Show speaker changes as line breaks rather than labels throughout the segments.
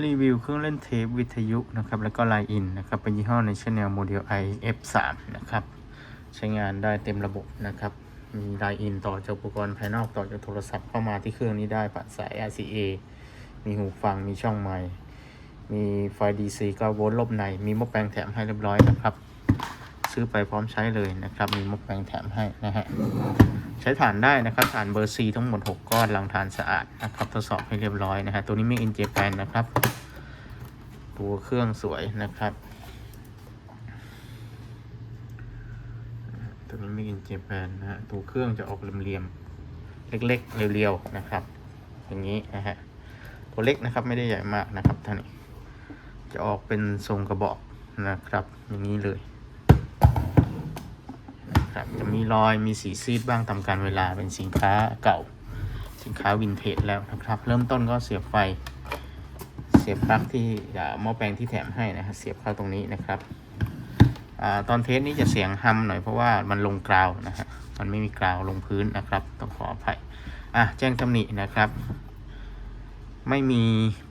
รีวิวเครื่องเล่นเทปวิทยุนะครับ แล้วก็ไลน์อินนะครับ เป็นยี่ห้อในชแนลโมเดล i f3 นะครับ ใช้งานได้เต็มระบบนะครับ มีไลน์อินต่อจากอุปกรณ์ภายนอกต่อจากโทรศัพท์เข้ามาที่เครื่องนี้ได้ผ่านสาย RCA มีหูฟัง มีช่องไมค์ มีไฟ DC 9โวลต์ลบใน มีหม้อแปลงแถมให้เรียบร้อยนะครับ ซื้อไปพร้อมใช้เลยนะครับ มีหม้อแปลงแถมให้นะฮะ ใช้ฐานได้นะครับฐานเบอร์ C ทั้งหมด 6 ก้อนลังฐานสะอาดนะครับทดสอบให้เรียบร้อยนะฮะตัวนี้มีอินเจแปนนะครับ ตัวเครื่องสวยนะครับ ตัวนี้มีอินเจแปนนะฮะตัวเครื่องจะออกเหลี่ยมๆเล็กๆเรียวๆนะครับ อย่างนี้นะฮะตัวเล็กนะครับไม่ได้ใหญ่มากนะครับท่านนี้จะออกเป็นทรงกระบอกนะครับ อย่างนี้เลย ครับ จะมีรอยมีสีซีดบ้างตามการเวลาเป็นสินค้าเก่า สินค้าวินเทจแล้วนะครับ เริ่มต้นก็เสียบไฟ เสียบปลั๊กที่อ่าหม้อแปลงที่แถมให้นะฮะเสียบเข้าตรงนี้นะครับอตอนเทสนี้จะเสียงฮัมหน่อยเพราะว่ามันลงกราวนะฮะมันไม่มีกราวลงพื้นนะครับ ต้องขออภัยอะแจ้งตำหนินะครับ ไม่มี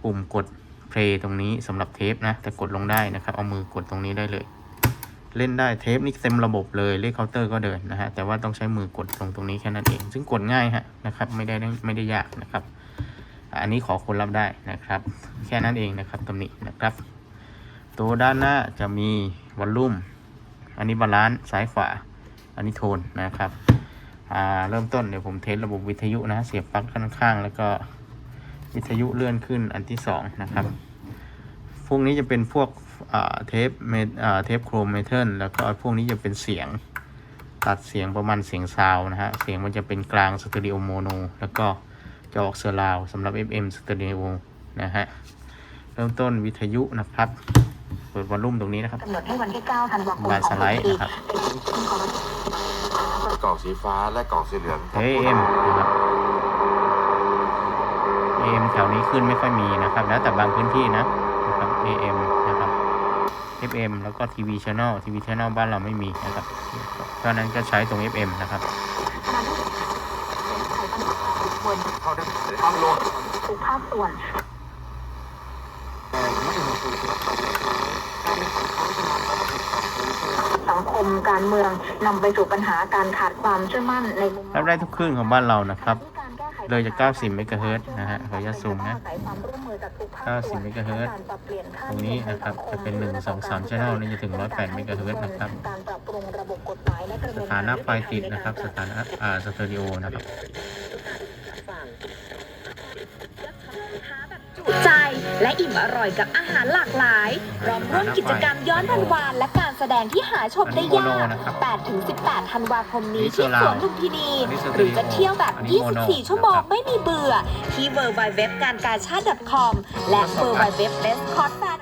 ปุ่มกดเพลย์ตรงนี้สำหรับเทปนะ แต่กดลงได้นะครับ เอามือกดตรงนี้ได้เลย เล่นได้เทปนี่เต็มระบบเลยเลขเคาน์เตอร์ก็เดินนะฮะแต่ว่าต้องใช้มือกดลงตรงนี้แค่นั้นเอง ซึ่งกดง่ายฮะนะครับไม่ได้ไม่ได้ยากนะครับ อันนี้ขอคนรับได้นะครับ แค่นั้นเองนะครับตำหนินะครับ ตัวด้านหน้าจะมีวอลลุ่ม อันนี้บาลานซ์ซ้ายขวาอันนี้โทนนะครับอ่าเริ่มต้นเดี๋ยวผมเทสระบบวิทยุนะเสียบปลั๊กข้างๆ แล้วก็วิทยุเลื่อนขึ้นอันที่สองนะครับพวกนี้จะเป็นพวก เทปเมทอ่าเทปโครเมทัลแล้วก็พวกนี้จะเป็นเสียงตัดเสียงประมาณเสียงซาวน์นะฮะ เสียงมันจะเป็นกลางสเตอริโอโมโนแล้วก็จะออกเซอร์ราวสำหรับ FM สเตอริโอนะฮะ เริ่มต้นวิทยุนะครับ เปิดวอลลุ่มตรงนี้นะครับ
กำหนดให้วันที่9ธันวาคม
บานสไลด์นะครับ
กล่องสีฟ้าและกล่องสีเหลือง
AM นะครับ AM แถวนี้ขึ้นไม่ค่อยมีนะครับ แล้วแต่บางพื้นที่นะนะครับ AM นะครับ FM แล้วก็ TV Channel TV Channel บ้านเราไม่มีนะครับ เพราะฉะนั้นก็ใช้ตรง FM นะครับ
บน
เข้าได้เข้าโหลด
ทุกภาคส่วนสังคมการเมืองนำไปสู่ปัญหาการขาดความเชื่อมั่นในมุมมอง
รับได้ทุกคลื่นของบ้านเรานะครับ
ที่การแก้ไข
เลยจาก 90 เมกะเฮิรตซ์นะฮะ ขออนุญาตซูมนะ
อาศัยความร่วมมือจากทุกภาคส่วน
90 เมกะเฮิรตซ์
การปรับเปลี่ยนค่า
ตรงนี้นะครับ จะเป็น 1 2 3 channel นี่จะถึง 108 เมกะเฮิรตซ์นะครับ
การปรับปรุงระบบกฎหมายและกระบ
ส
วนก
ถานะไฟติดนะครับ สถานะอ่าสเตอริโอนะครับ
จุใจ และอิ่มอร่อยกับอาหารหลากหลายพร้อมร่วมกิจกรรมย้อนวันวานและการแสดงที่หาชมได้ยาก 8 ถึง 18 ธันวาคมนี้ที่สวนลุมพินี
อันนี้สเต
ห
อ
รือ
ริโอ
จะเที่ยวแบบ
อันนี้โมโน
24 ชั่วโมง
นะครับ
ไม่มีเบื่อ ที่ w w w การกาชาติ .com และ w w w b e s t c o t f a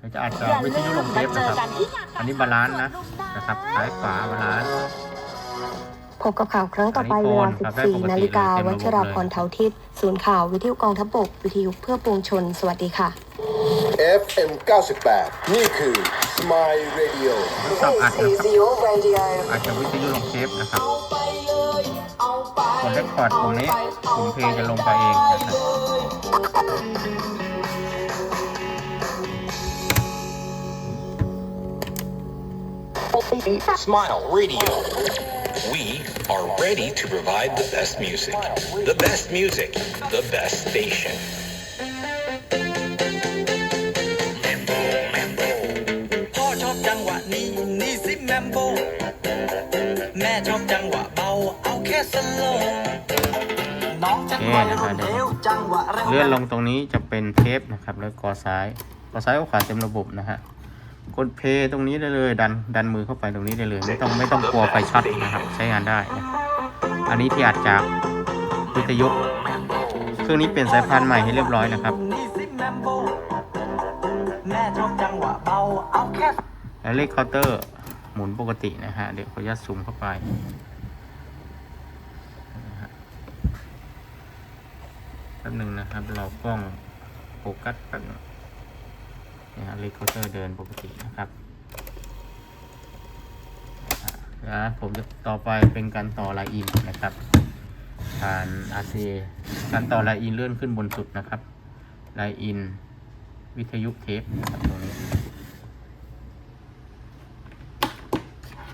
เดี๋ยวจะอาจจะ
อย่า
วิท
ลื
ยุล
ม
งเท
มา
ป
เจ
นะ
อ
ครับ
กันที่งานก
อันนี้บาลานซ์นะนะครับซ้ายขวาบาลานซ์
พบกับข่าวครั้งต่อไป
อันนี้
เวลา
โฟนครับได้ปกติ
14 นาฬิกา
เลยเต็มระบบ
วัชราพร
เลย
เทาทิศศูนย์ข่าววิทยุกองทัพบก วิทยุเพื่อปวงชน สวัสดีค่ะ
FM 98 นี่คือ Smile Radio
ทดสอบอัดนะครับอาจจะวิทยุลงเทปนะครับกดเรคคอร์ดปุ่มนี้ปุ่มเพลงจะลงไปเองนะครับ
Smile Radio. We are ready to provide the best music. The best music. The best station. Mambo, Mambo.
พ่อชอบจังหวะนี้นี่สิแมมโบ แม่ชอบจังหวะเบา เอาแค่สโลว์น้องจังหวะรวดเร็วจังหวะเร็ว
เลื่อนลงตรงนี้จะเป็นเทปนะครับ แล้วกอซ้ายกอซ้ายกอขวาเต็มระบบนะฮะ กดเพย์ตรงนี้ได้เลยดันดันมือเข้าไปตรงนี้ได้เลย ไม่ต้องไม่ต้องกลัวไฟช็อตนะครับใช้งานได้นะอันนี้ที่อัดจากวิทยุเครื่องนี้เปลี่ยนสายพานใหม่ให้เรียบร้อยนะครับ
แมมโบแม่ชอบจังหวเล
ขเคาน์เตอร์หมุนปกตินะฮะเดี๋ยวขออนุญาตซูมเข้าไปแป๊บหนึ่งนะครับ เรากล้องโฟกัสแป๊บนึง นี่ฮะเลขเคาน์เตอร์เดินปกตินะครับนะฮะผมจะต่อไปเป็นการต่อลน์อินนะครับ ผ่าน RCA การต่อลน์อินเลื่อนขึ้นบนสุดนะครับลน์อิน วิทยุเทปตรงนี้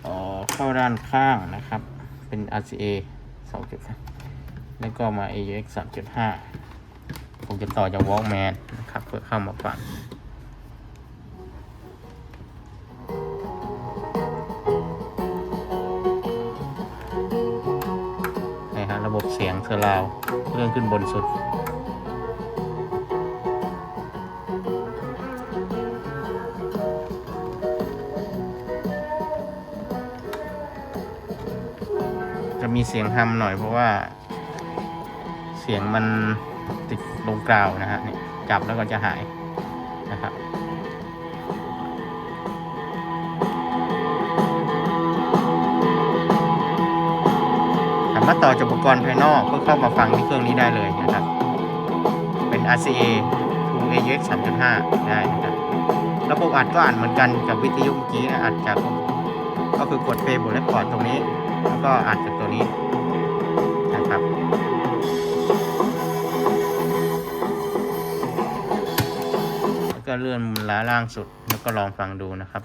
ต่อเข้าด้านข้างนะครับ เป็น RCA 2.5แล้วก็มา AUX 3.5ผมจะต่อจาก Walkman นะครับ เพื่อเข้ามาฟัง สียงเซอร์ราวด์เลื่อนขึ้นบนสุด จะมีเสียงฮัมหน่อยเพราะว่า เสียงมันติดลงกราวนะฮะนี่จับแล้วก็จะหายนะครับ สามาต่อจากอุปกรณ์ภายนอกเพื่อเข้ามาฟังที่เครื่องนี้ได้เลยนะครับ เป็น RCA to AUX 3.5 ได้นะครับ ระบบอัดก็อัดเหมือนกันกับวิทยุเมื่อกี้นะอัดจากก็คือกดเพลย์บนและคอดตรงนี้ แล้วก็อัดจากตัวนี้นะครับแล้วก็เลื่อนมุมล้าล่างสุดแล้วก็ลองฟังดูนะครับ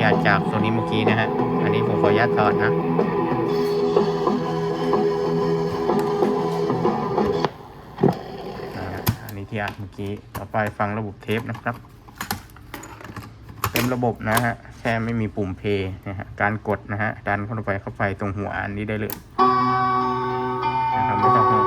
นี่ฮะที่อัดจากตัวนี้เมื่อกี้นะฮะ อันนี้ผมขออนุญาตถอดนะอันนี้ที่อัดเมื่อกี้ ต่อไปฟังระบบเทปนะครับ เต็มระบบนะฮะ แค่ไม่มีปุ่มเพย์นะฮะ การกดนะฮะ ดันเข้าไปเข้าไปตรงหัวอันนี้ได้เลยนะครับไม่ต้องห่วง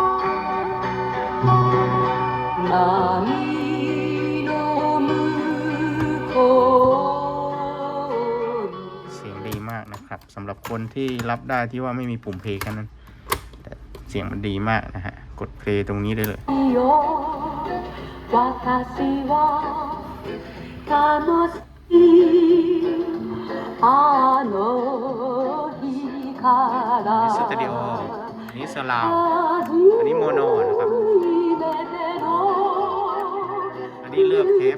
สำหรับคนที่รับได้ที่ว่าไม่มีปุ่มเพลงแค่นั้นเสียงมันดีมากนะฮะ กดเพลงตรงนี้ได้เลยนี่สตูดิโอนี่สลาวอันนี้โมโนนะครับ อันนี้เลือกเทป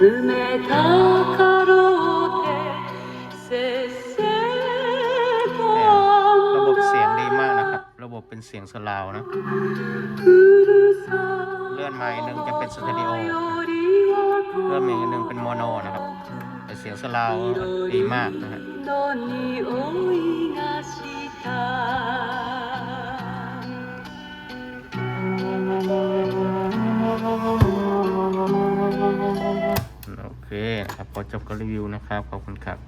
冷たかろうてせっせ
เนี่ยระบบเสียงดีมากนะครับ ระบบเป็นเสียงสลาวนะ เลื่อนมาอีกหนึ่งจะเป็นสตูดิโอ เลื่อนมาอีกหนึ่งเป็นโมโนนะครับ แต่เสียงสลาวดีมากนะฮะ
の匂いがした
โอเคครับพอจบการรีวิวนะครับ ขอบคุณครับ